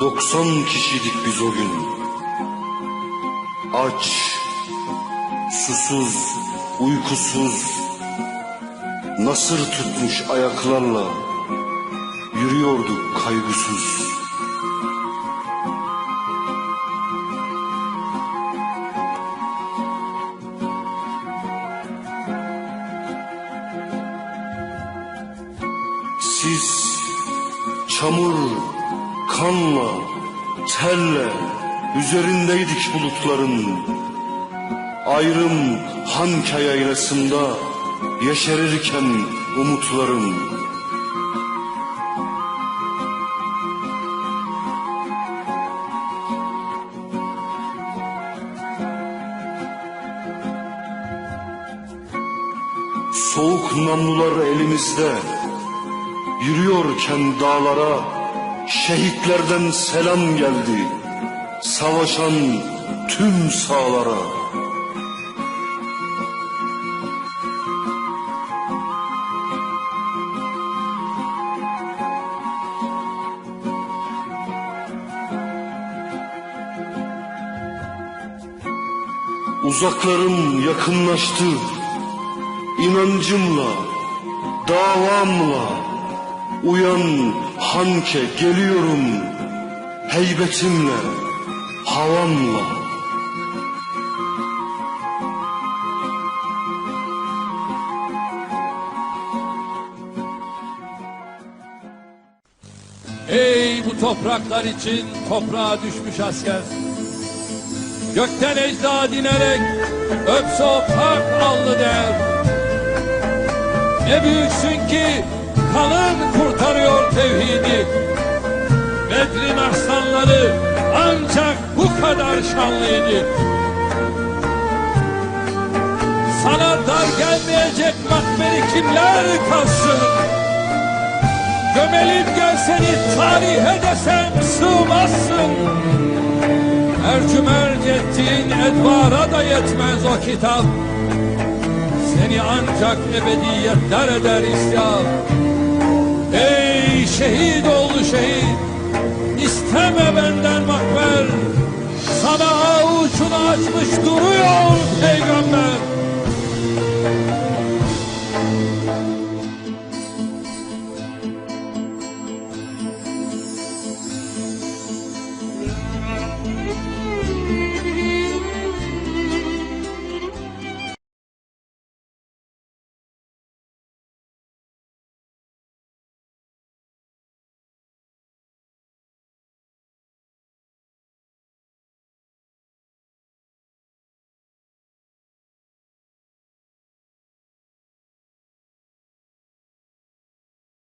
Doksan kişiydik biz o gün. Aç, susuz, uykusuz, nasır tutmuş ayaklarla yürüyorduk kaygısız. Siz çamur, kanla, telle üzerindeydik bulutların. Ayrım Hanke yaylasında yeşerirken umutlarım. Soğuk namlular elimizde, Yürüyorken dağlara şehitlerden selam geldi. Savaşan tüm sağlara. Uzaklarım yakınlaştı. İnancımla, davamla, Uyan Hanke geliyorum heybetimle, havamla. Ey bu topraklar için toprağa düşmüş asker. Gökten ecda dinerek öpse o pak allı der. Ne büyüksün ki kanın kurtarıyor tevhidi. Bedrin aslanları ancak bu kadar şanlıydı. Sana dar gelmeyecek makberi kimler kalsın? Gömelim gelseni tarihe desem sığmazsın. Ercümerc ettiğin edvara da yetmez o kitap. Seni ancak ebediyetler eder isyan. Açmış duruyor peygamber.